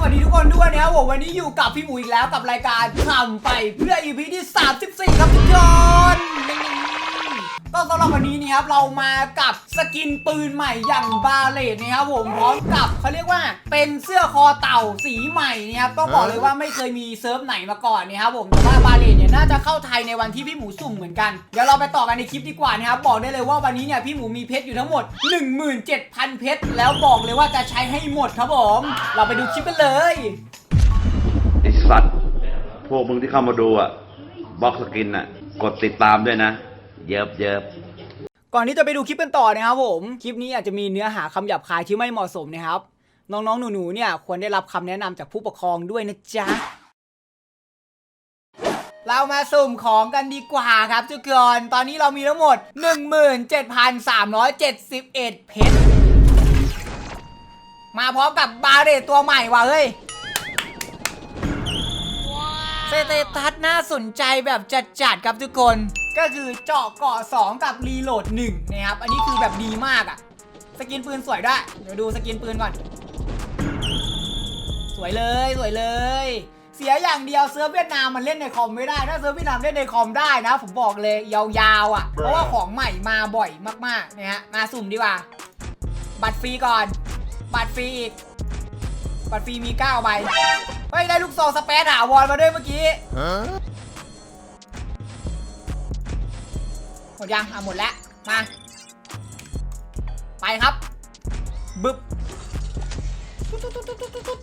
สวัสดีทุกคนด้วยนะครับผมวันนี้อยู่กับพี่หมูอีกแล้วกับรายการทำไปเพื่ออีพีที่ 34 ครับทุกคน ก็สำหรับวันนี้นี่ครับเรามากับสกินปืนใหม่อย่างบาเลตนะครับผมพร้อมกับเขาเรียกว่าเป็นเสื้อคอเต่าสีใหม่นะครับต้องบอกเลยว่าไม่เคยมีเซิร์ฟไหนมาก่อนนะครับผมแต่ว่าบาเลตเนี่ยน่าจะเข้าไทยในวันที่พี่หมูสุ่มเหมือนกันเดี๋ยวเราไปต่อกันในคลิปดีกว่านะครับบอกได้เลยว่าวันนี้เนี่ยพี่หมูมีเพชรอยู่ทั้งหมด 17,000 เพชรแล้วบอกเลยว่าจะใช้ให้หมดครับผมเราไปดูคลิปกันเลยไอสัตว์พวกมึงที่เข้ามาดูอะบล็อกสกินอะ กดติดตามด้วยนะ เยิบเยิบก่อนที่จะไปดูคลิปกันต่อนะครับผม คลิปนี้อาจจะมีเนื้อหาคำหยาบคายที่ไม่เหมาะสมนะครับ น้องๆ หนูๆ เนี่ยควรได้รับคำแนะนำจากผู้ปกครองด้วยนะจ๊ะ เรามาสุ่มของกันดีกว่าครับทุกคน ตอนนี้เรามีทั้งหมด 17,371 เพชร มาพร้อมกับบาเรตตัวใหม่ว่ะเฮ้ยสเตตัสน่าสนใจแบบจัดๆครับทุกคน ก็คือเจาะเกาะ2กับรีโหลด1นะครับ อันนี้คือแบบดีมากอะสกินปืนสวยด้วย เดี๋ยวดูสกินปืนก่อน สวยเลยสวยเลย เสียอย่างเดียวเซิร์ฟเวียดนามมันเล่นในคอมไม่ได้ ถ้าเซิร์ฟเวียดนามเล่นในคอมได้นะ ผมบอกเลยยาวๆอะ่ะ เพราะว่าของใหม่มาบ่อยมากๆนะฮะ มาสุ่มดีกว่า บัตรฟรีก่อน บัตรฟรีอีก บัตรฟรีมี9ใบ เฮ้ยได้ลูกซองสเปซถาวรมาด้วยเมื่อกี้ หมดยังอะหมดแล้ว มา ไปครับ บึ๊บตุ๊ดตุ๊ดตุ๊ดตุ๊ดตุ๊ด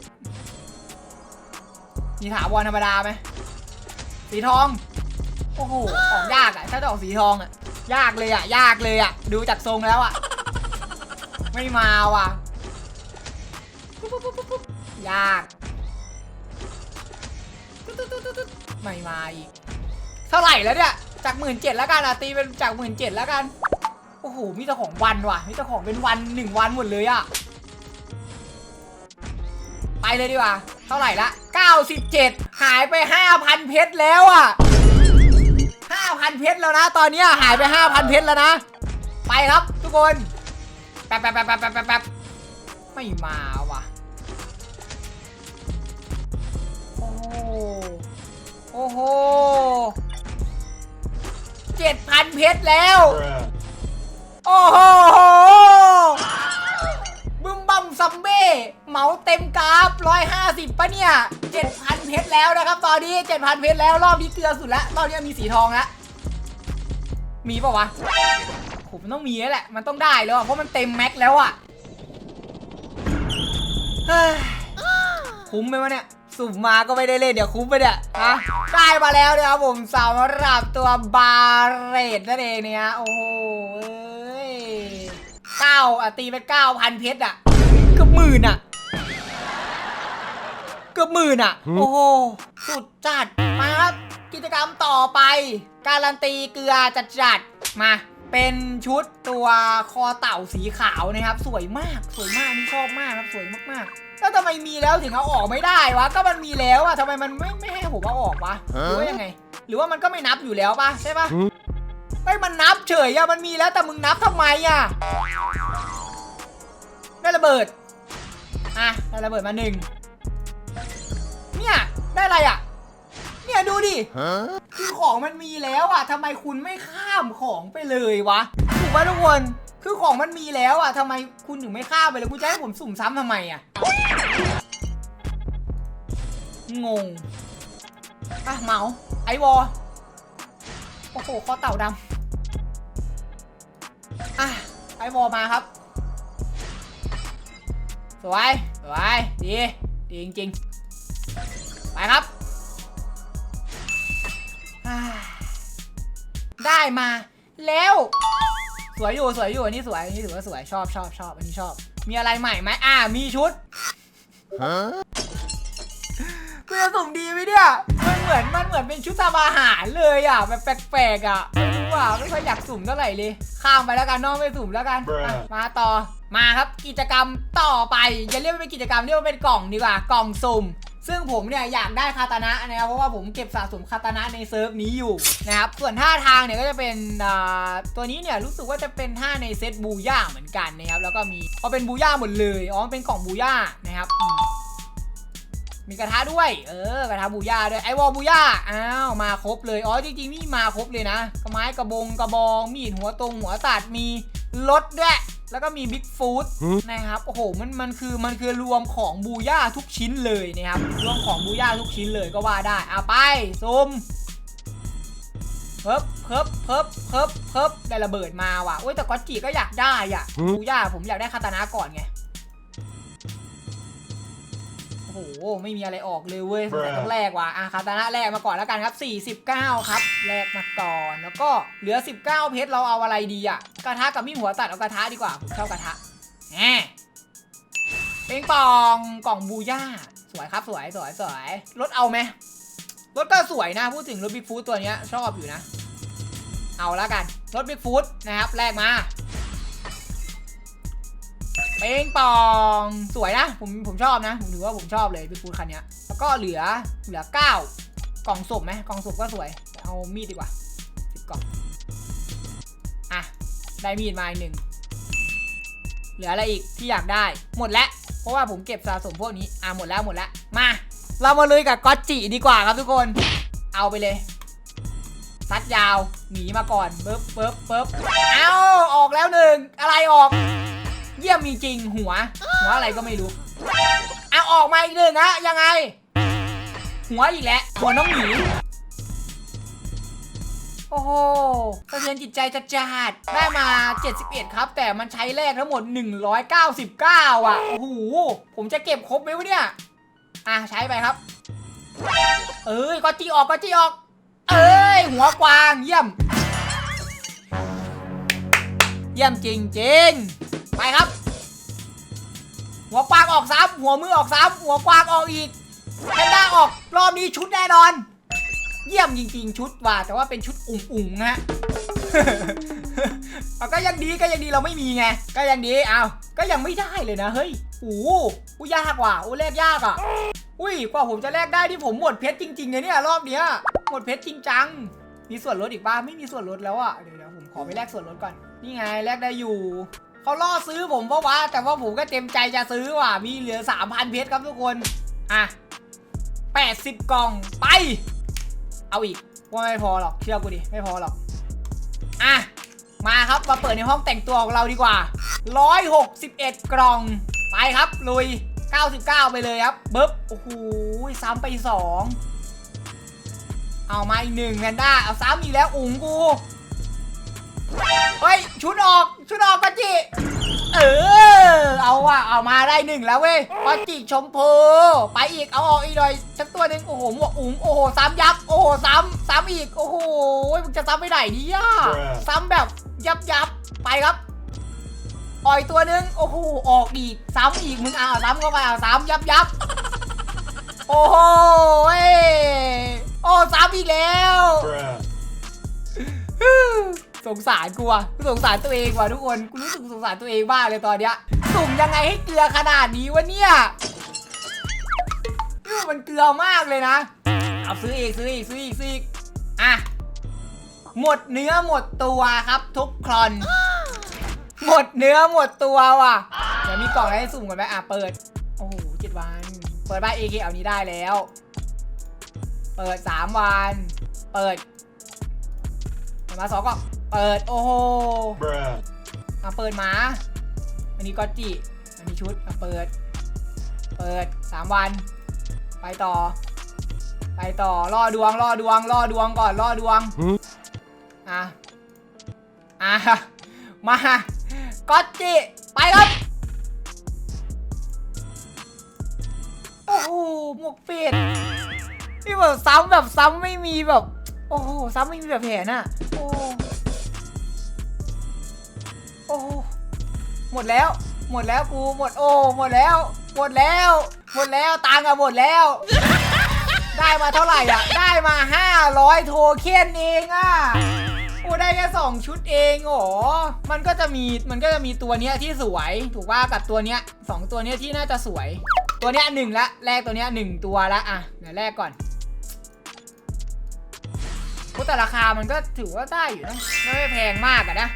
มีถาวรธรรมดาไหมสีทอง โอ้โห ของยากอะ ถ้าจะออกสีทองอะ ยากเลยอะ ยากเลยอะ ดูจากทรงแล้วอะ ไม่มาว่ะ ยากไม่มาอีก เท่าไหร่แล้วเนี่ย จากหมื่นเจ็ดแล้วกันอะตีเป็นจากหมื่นเจ็ดแล้วกัน โอ้โห มีแต่ของวันว่ะ มีแต่ของเป็นวันหนึ่งวันหมดเลยอะ ไปเลยดีกว่า เท่าไหร่ละ97หายไป5,000เพชรแล้วอะ5,000เพชรแล้วนะ ตอนเนี้ยหายไป5,000เพชรแล้วนะ ไปครับทุกคน แป๊บแป๊บแป๊บแป๊บแป๊บแป๊บแป๊บไม่มา เพชรแล้ว โอ้โหบึ้มบัมซัมเบ้เหมาเต็มกราฟร้อยห้าสิบปะเนี่ยเจ็ดพันเพชรแล้วนะครับ ตอนนี้เจ็ดพันเพชรแล้วรอบนี้เกลือสุดแล้วรอบนี้มีสีทองแล้วมีปะวะผมมันต้องมีแล้วแหละ มันต้องได้แล้วอะเพราะมันเต็มแม็กแล้วอะเฮ้ยคุ้มไหมวะเนี่ย สุ่มมาก็ไม่ได้เล่นเดี๋ยวคุ้มไปเนี่ยฮะได้มาแล้วนะครับผมสำหรับตัวบาเรตนั่นเองเนี่ยโอ้โหเอ้ยเก้าอะตีไปเก้าพันเพชรอะเกือบหมื่นอะเกือบหมื่นอะ โอ้โห สุดจัดมาครับ กิจกรรมต่อไป การันตีเกลือจัดจัดๆมา เป็นชุดตัวคอเต่าสีขาวนะครับ สวยมากสวยมากนี่ชอบมากครับสวยมากๆแล้วทำไมมีแล้วถึงเอาออกไม่ได้วะก็มันมีแล้วอะทำไมมันไม่ไม่ให้ผมเอาออกวะหรือว่ายังไง หรือว่ามันก็ไม่นับอยู่แล้วปะใช่ปะเฮ้ยมันนับเฉยอะมันมีแล้วแต่มึงนับทำไมอะได้ระเบิดอะได้ระเบิดมาหนึ่งเนี่ยได้อะไรอะ เนี่ยดูดิคือของมันมีแล้วอะทำไมคุณไม่ข้ามของไปเลยวะถูกไหมทุกคนคือของมันมีแล้วอะทำไมคุณถึงไม่ข้ามไปเลยคุณจะให้ผมสุ่มซ้ำทำไมอะงงอะเหมาไอวอโอ้โหข้อเต่าดำอะไอวอมาครับ สวย สวย ดี ดีจริงๆ ไปครับอ่า ได้มาแล้ว สวยอยู่สวยอยู่อันนี้สวยอันนี้ถือว่าสวยชอบชอบชอบอันนี้ชอบ มีอะไรใหม่ไหมอ่ามีชุดกูจะสุ่มดีไหมเนี่ยมันเหมือนมันเหมือนเป็นชุดทำอาหารเลยอะแบบแปลกๆอะไม่รู้อะไม่ค่อยอยากสุ่มเท่าไหร่เลย ข้ามไปแล้วกันน้องไม่สุ่มแล้วกันอะมาต่อมาครับกิจกรรมต่อไปอย่าเรียกว่าเป็นกิจกรรมเรียกว่าเป็นกล่องดีกว่ากล่องสุ่ม ซึ่งผมเนี่ยอยากได้คาตานะนะครับเพราะว่าผมเก็บสะสมคาตานะในเซิร์ฟนี้อยู่นะครับส่วนท่าทางเนี่ยก็จะเป็นตัวนี้เนี่ยรู้สึกว่าจะเป็นท่าในเซตบูย่าเหมือนกันนะครับแล้วก็มีเอาเป็นบูย่าหมดเลยอ๋อเป็นกล่องบูย่านะครับมมีกระทะด้วย เออกระทะบูย่าด้วยไอวอลบูย่าอ้าวมาครบเลยอ๋อจริงๆนี่มาครบเลยนะกระไม้กระบงกระบองมีดหัวตรงหัวตัดมีรถด้วย แล้วก็มีบิ๊กฟูดนะครับ โอ้โห มันมันคือมันคือรวมของบูย่าทุกชิ้นเลยนะครับ รวมของบูย่าทุกชิ้นเลยก็ว่าได้เอาไปซูมเพิบเพิบเพิบเพิบเพิบได้ระเบิดมาว่ะโอ้ยแต่ก็อตจิก็อยากได้อะบูย่าผมอยากได้คาตานะก่อนไงโอ้โหไม่มีอะไรออกเลยเว้ยแต่ต้องแลกว่ะอะคาตานะแลกมาก่อนแล้วกันครับ 49 ครับแลกมาก่อนแล้วก็เหลือ 19 เพชรเราเอาอะไรดีอะกระทะกับมีดหัวตัดเอากระทะดีกว่าผมชอบกระทะแหมเปิงปองกล่องบูย่าสวยครับสวยสวยสวยรถเอาไหมรถก็สวยนะพูดถึงรถบิ๊กฟูดตัวเนี้ยชอบอยู่นะ เอาแล้วกันรถบิ๊กฟูดนะครับแลกมา เป้งปอง สวยนะ ผมผมชอบนะ ผมถือว่าผมชอบเลยพี่ฟูดคันนี้แล้วก็เหลือเหลือเก้ากล่องศพไหมกล่องศพก็สวย เอามีดดีกว่าสิบกล่อง อะ ได้มีดมาอีกหนึ่ง เหลืออะไรอีกที่อยากได้ หมดแล้ว เพราะว่าผมเก็บสะสมพวกนี้ อะหมดแล้วหมดแล้ว มา เรามาเลยกับก๊อตจิดีกว่าครับทุกคน เอาไปเลยซัดยาว หนีมาก่อนเบิบเบิบเบิบเอาออกแล้วหนึ่ง อะไรออก เยี่ยมมีจริงหัว หัวอะไรก็ไม่รู้เอาออกมาอีกหนึ่งฮะยังไง หัวอีกแล้วหัวน้องหมีโอ้โหสะเทือนจิตใจจัดจาดได้มา 71 ครับ แต่มันใช้แรกทั้งหมด 199 อะ โอ้โห ผมจะเก็บครบไหมวะเนี่ย อะ ใช้ไปครับ เอ้ย ก็จีออก ก็จีออก เอ้ย หัวกวาง เยี่ยม เยี่ยมจริงๆ ไปครับ หัวกวางออกซ้ำหัวมือออกซ้ำหัวกวางออกอีกแพนด้าออกรอบนี้ชุดแน่นอน เยี่ยมจริงๆชุดว่าแต่ว่าเป็นชุดอุ่งๆนะฮะเอาก็ยังดีก็ยังดีเราไม่มีไงก็ยังดีเอาก็ยังไม่ได้เลยนะเฮ้ยโอ้โหยากว่ะโอ้แลกยากอะอุ้ยกว่าผมจะแลกได้ที่ผมหมดเพชรจริงๆเลยเนี่ยรอบเนี้ยหมดเพชรจริงจังมีส่วนลดอีกบ้างไม่มีส่วนลดแล้วอะเดี๋ยวผมขอไปแลกส่วนลดก่อนนี่ไงแลกได้อยู่ เขาล่อซื้อผมเพราะว่า แต่ว่าผมก็เต็มใจจะซื้อว่ะ มีเหลือ 3,000 เพชรครับทุกคน อะ 80 กล่องไป เอาอีก ว่าไม่พอหรอก เชื่อกูดิ ไม่พอหรอก อะ มาครับ มาเปิดในห้องแต่งตัวของเราดีกว่า 161 กล่อง ไปครับ ลุย 99 ไปเลยครับบึ๊บ โอ้โหซ้ำไป 2 เอามาอีกหนึ่งแพนด้า เอาซ้ำอีกแล้วอุ๋งกู เฮ้ยชุดออกชุดออกปะจิเออ เอาว่ะเอามาได้หนึ่งแล้วเว้ยปะจิชมพูไปอีกเอาออกอีกหน่อยสักตัวหนึ่งโอ้โหหมวกอุ๋งโอ้โหซ้ำยับโอ้โหซ้ำซ้ำอีกโอ้โหมึงจะซ้ำไปไหนดีอะซ้ำแบบยับยับไปครับอ่อยตัวหนึงโอ้โหออกอีกซ้ำอีกมึงเอาซ้ำเข้าไปเอาซ้ำยับยับโอ้โหเว้ยโอ้ซ้ำอีกแล้ว สงสารกูอะกูสงสารตัวเองว่ะทุกคนกูรู้สึกสงสารตัวเองบ้ากเลยตอนเนี้ยสุ่มยังไงให้เกลือขนาดนี้วะเนี่ยนี่มันเกลือมากเลยนะเอาซื้ออีกซื้ออีกซื้ออีกซื้ออีกอะหมดเนื้อหมดตัวครับ ทุกครอน หมดเนื้อหมดตัวว่ะเดี๋ยวมีกล่องอะไรให้สุ่มก่อนไหมอะเปิด โอ้โหเจ็ดวัน เปิดบ้านเอเคเอานี้ได้แล้ว เปิดสามวัน เปิด เปิดมาสองกล่องเปิดโอ้โหอะเปิดหมา อันนี้ก็จิอันนี้ชุดอะเปิด เปิดสามวัน ไปต่อ ไปต่อรอดวงรอดวงรอดวงก่อนรอดวงอะอะมาก็จิไปครับโอ้โหหมวกเป็ดนี่แบบซ้ำแบบซ้ำไม่มีแบบ โอ้โหซ้ำไม่มีแบบแผนอะโอ้โอ้หมดแล้ว หมดแล้วกูหมดโอ้หมดแล้ว หมดแล้ว หมดแล้วตังค์อะหมดแล้ว ได้มาเท่าไหร่อะ ได้มา 500 โทเค็นเองอะโอ้ได้แค่สองชุดเองโหมันก็จะมีมันก็จะมีตัวเนี้ยที่สวย ถูกว่ากับตัวเนี้ยสองตัวเนี้ยที่น่าจะสวย ตัวเนี้ยหนึ่งละแรกตัวเนี้ยหนึ่งตัวละอะเดี๋ยวแรกก่อน แต่ราคามันก็ถือว่าได้อยู่นะไม่ได้แพงมากอะนะ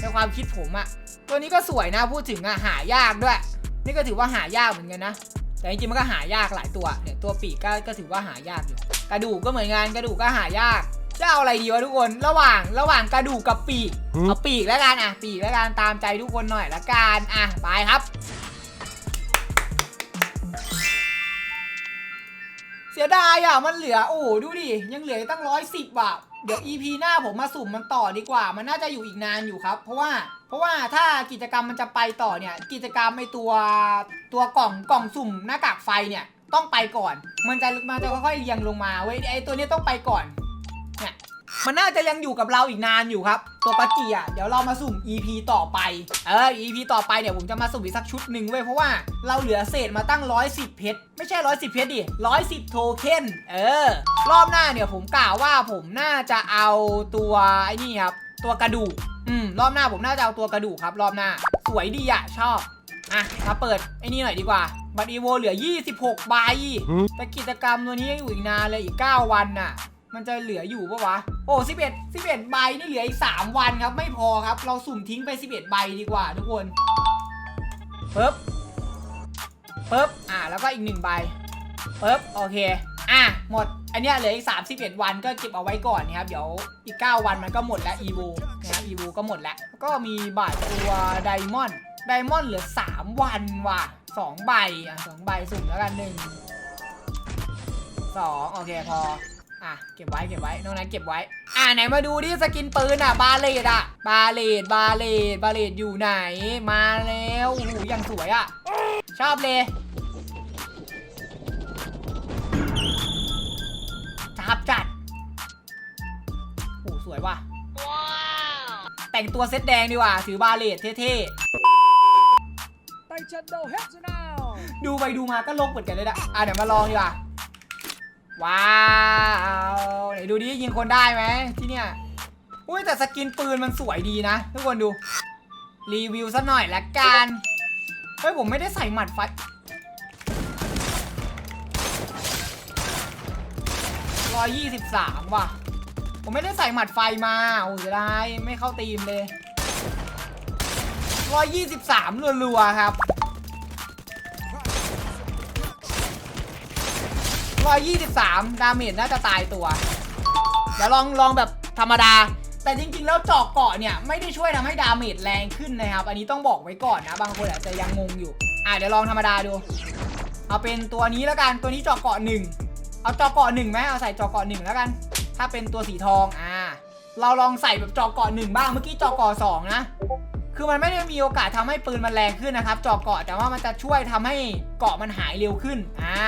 ในความคิดผมอะตัวนี้ก็สวยนะพูดถึงอะหายากด้วย นี่ก็ถือว่าหายากเหมือนกันนะ แต่จริงๆมันก็หายากหลายตัวเนี่ยตัวปีกก็ก็ถือว่าหายากอยู่ กระดูกก็เหมือนกันกระดูกก็หายากจะเอาอะไรดีวะทุกคนระหว่างระหว่างกระดูกกับปีกเอาปีกแล้วกันอะปีกแล้วกันตามใจทุกคนหน่อยละกันอะไปครับ เสียดายอะมันเหลือโอ้โหดูดิยังเหลืออีกตั้งร้อยสิบอะ เดี๋ยว EP หน้าผมมาสุ่มมันต่อดีกว่า มันน่าจะอยู่อีกนานอยู่ครับ เพราะว่าเพราะว่าถ้ากิจกรรมมันจะไปต่อเนี่ย กิจกรรมไอตัวตัวกล่องกล่องสุ่มหน้ากากไฟเนี่ยต้องไปก่อน มันจะมันจะค่อยๆเรียงลงมาเว้ยไอตัวเนี้ยต้องไปก่อน มันน่าจะยังอยู่กับเราอีกนานอยู่ครับ ตัวปัจจีอะเดี๋ยวเรามาสุ่ม EP ต่อไป เออ EP ต่อไปเนี่ยผมจะมาสุ่มอีกสักชุดหนึ่งเว้ยเพราะว่าเราเหลือเศษมาตั้ง 110 เพชรไม่ใช่ 110 เพชรดิ 110 โทเค็นเออ รอบหน้าเนี่ยผมกล่าวว่าผมน่าจะเอาตัวไอ้นี่ครับตัวกระดูกอืมรอบหน้าผมน่าจะเอาตัวกระดูกครับ รอบหน้า สวยดีอะชอบอะมาเปิดไอ้นี่หน่อยดีกว่าบัตรอีโวเหลือ 26 ใบแต่กิจกรรมตัวนี้ยังอยู่อีกนานเลยอีก 9 วันน่ะ มันจะเหลืออยู่ปะวะ โอ้11 11ใบนี่เหลืออีก3วันครับ ไม่พอครับ เราสุ่มทิ้งไป11ใบดีกว่าทุกคนปึ๊บปึ๊บอะแล้วก็อีก1ใบปึ๊บโอเค อะหมด อันเนี้ยเหลืออีก31วันก็เก็บเอาไว้ก่อนนะครับ เดี๋ยวอีก9วันมันก็หมดแล้ว e v o นะครับ e v o ก็หมดแล้ว ก็มีบัตรตัวไดมอนด์ไดมอนด์เหลือ3วันว่ะ2ใบอะ2ใบสุ่มแล้วกัน1 2โอเคพอ อะเก็บไว้เก็บไว้น้องนั้นเก็บไว้ อะไหนมาดูดิสกินปืนอะบาเลดอะบาเลดบาเลดบาเลดอยู่ไหน มาแล้วโอ้โหยังสวยอะ ชอบเลยจับจัดโอ้โหสวยว่ะแต่งตัวเซ็ตแดงดีกว่าถือบาเลดเท่ Taekwondo heads now. ๆดูไปดูมาก็ลงเหมือนกันเลยนะอะเดี๋ยวมาลองดีกว่า ว้าวไหนดูดิยิงคนได้ไหมที่เนี่ยอุ้ยแต่สกินปืนมันสวยดีนะ ทุกคนดู รีวิวสักหน่อยละกันเฮ้ยผมไม่ได้ใส่หมัดไฟร้อยยี่สิบสามว่ะ ผมไม่ได้ใส่หมัดไฟมาโอ้ยได้ไม่เข้าตีมเลยร้อยยี่สิบสามรัวๆครับ ร้อยยี่สิบสามดาเมจน่าจะตายตัว เดี๋ยวลองลองแบบธรรมดา แต่จริงๆ แล้วจอกเกาะเนี่ย ไม่ได้ช่วยทำให้ดาเมจแรงขึ้นนะครับ อันนี้ต้องบอกไว้ก่อนนะ บางคนอาจจะยังงงอยู่ อะเดี๋ยวลองธรรมดาดู เอาเป็นตัวนี้แล้วกัน ตัวนี้จอกเกาะหนึ่งเอาจอกเกาะหนึ่งไหมเอาใส่จอกเกาะหนึ่งแล้วกัน ถ้าเป็นตัวสีทอง อ่า เราลองใส่แบบจอกเกาะหนึ่งบ้าง เมื่อกี้จอกเกาะสองนะคือมันไม่ได้มีโอกาสทำให้ปืนมันแรงขึ้นนะครับจอกเกาะแต่ว่ามันจะช่วยทำให้เกาะมันหายเร็วขึ้น อ่า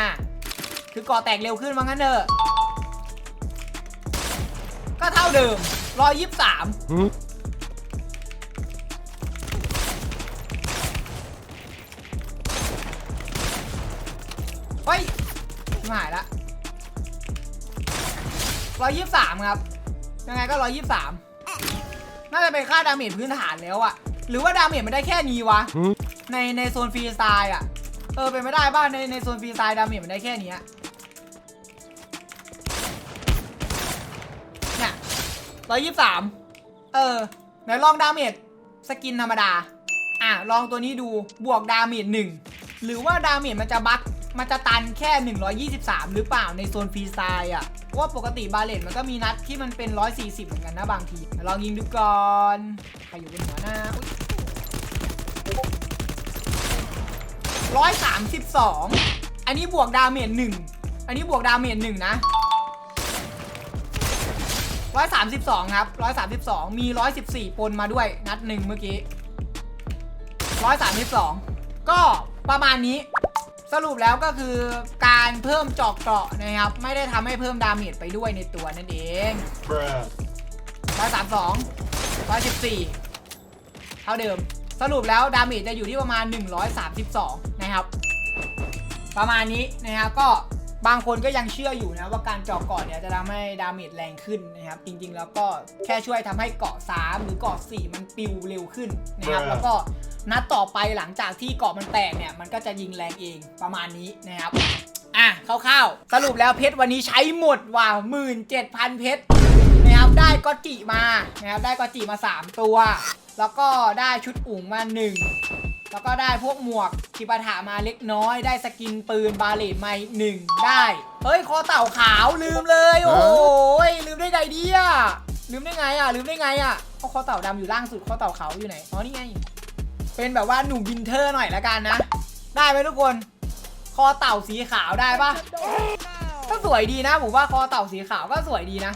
คือเกาะแตกเร็วขึ้นว่างั้นเถอะ ก็เท่าเดิมร้อยยี่สิบสามเฮ้ยชิบหายละร้อยยี่สิบสามครับ ยังไงก็ร้อยยี่สิบสามน่าจะเป็นค่าดาเมจพื้นฐานแล้วอะหรือว่าดาเมจมันได้แค่นี้วะ ในในโซนฟรีสไตล์อะเออเป็นไม่ได้บ้างในในโซนฟรีสไตล์ดาเมจมันได้แค่นี้ ร้อยยี่สิบสามเออไหนลองดาเมจสกินธรรมดา อะ ลองตัวนี้ดูบวกดาเมจหนึ่งหรือว่าดาเมจมันจะบั๊กมันจะตันแค่ 123 หรือเปล่าในโซนฟรีสไตล์อะเพราะว่าปกติบาเลตมันก็มีนัดที่มันเป็น 140 เหมือนกันนะบางที ลองยิงดูก่อน ใครอยู่บนหัวหน้าร้อยสามสิบสองอันนี้บวกดาเมจหนึ่งอันนี้บวกดาเมจหนึ่งนะ ร้อยสามสิบสองครับร้อยสามสิบสองมีร้อยสิบสี่ปนมาด้วยนัดหนึ่งเมื่อกี้ร้อยสามสิบสองก็ประมาณนี้สรุปแล้วก็คือการเพิ่มเจอกเกราะนะครับ ไม่ได้ทำให้เพิ่มดาเมจไปด้วยในตัวนั่นเอง Bruh. ร้อยสามสองร้อยสิบสี่เท่าเดิม สรุปแล้วดาเมจจะอยู่ที่ประมาณ 132 นะครับ ประมาณนี้นะครับก็ บางคนก็ยังเชื่ออยู่นะว่าการเจาะเกาะเนี่ยจะทำให้ดาเมจแรงขึ้นนะครับ จริงๆ แล้วก็แค่ช่วยทำให้เกาะ 3 หรือเกาะ 4 มันปิวเร็วขึ้นนะครับครับ แล้วก็นัดต่อไปหลังจากที่เกาะมันแตกเนี่ย มันก็จะยิงแรงเองประมาณนี้นะครับ อะคร่าวๆ สรุปแล้วเพชรวันนี้ใช้หมดว่ะหมื่นเจ็ดพันเพชรนะครับ ได้ก็จิมานะครับ ได้ก็จิมา 3 ตัว แล้วก็ได้ชุดอุ๋งมา 1 แล้วก็ได้พวกหมวกทิปาถามาเล็กน้อย ได้สกินปืนบาเลตมาอีกหนึ่งได้ เฮ้ย คอเต่าขาวลืมเลย โอ้ยลืมได้ไงดีอะลืมได้ไงอะลืมได้ไงอะเอาคอเต่าดำอยู่ล่างสุดคอเต่าขาวอยู่ไหนอ๋อนี่ไง เป็นแบบว่าหนุ่มวินเทอร์หน่อยละกันนะ ได้ไหมทุกคน คอเต่าสีขาวได้ปะก็สวยดีนะผมว่าคอเต่าสีขาวก็สวยดีนะ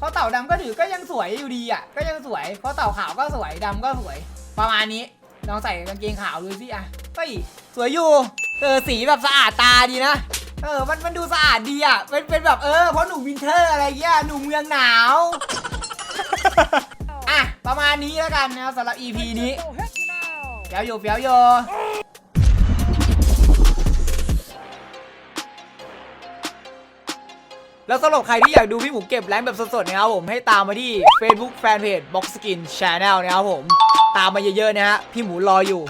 คอเต่าดำก็ถือก็ยังสวยอยู่ดีอะก็ยังสวยคอเต่าขาวก็สวยดำก็สวย ประมาณนี้ ลองใส่กางเกงขาวดูสิอะเฮ้ยสวยอยู่ เออสีแบบสะอาดตาดีนะ เออมันมันดูสะอาดดีอะเป็นเป็นแบบเออเพราะหนุ่มวินเทอร์อะไรเงี้ยหนุ่มเมืองหนาว อะประมาณนี้แล้วกันนะครับสำหรับ EP นี้เฟี้ยวอยู่เฟี้ยวอยู่แล้วสำหรับใครที่อยากดูพี่หมูเก็บแรงแบบสดๆนะครับผมให้ตามมาที่ Facebook Fanpage Box Skin Channel นะครับผม ตามมาเยอะๆนะฮะพี่หมูรออยู่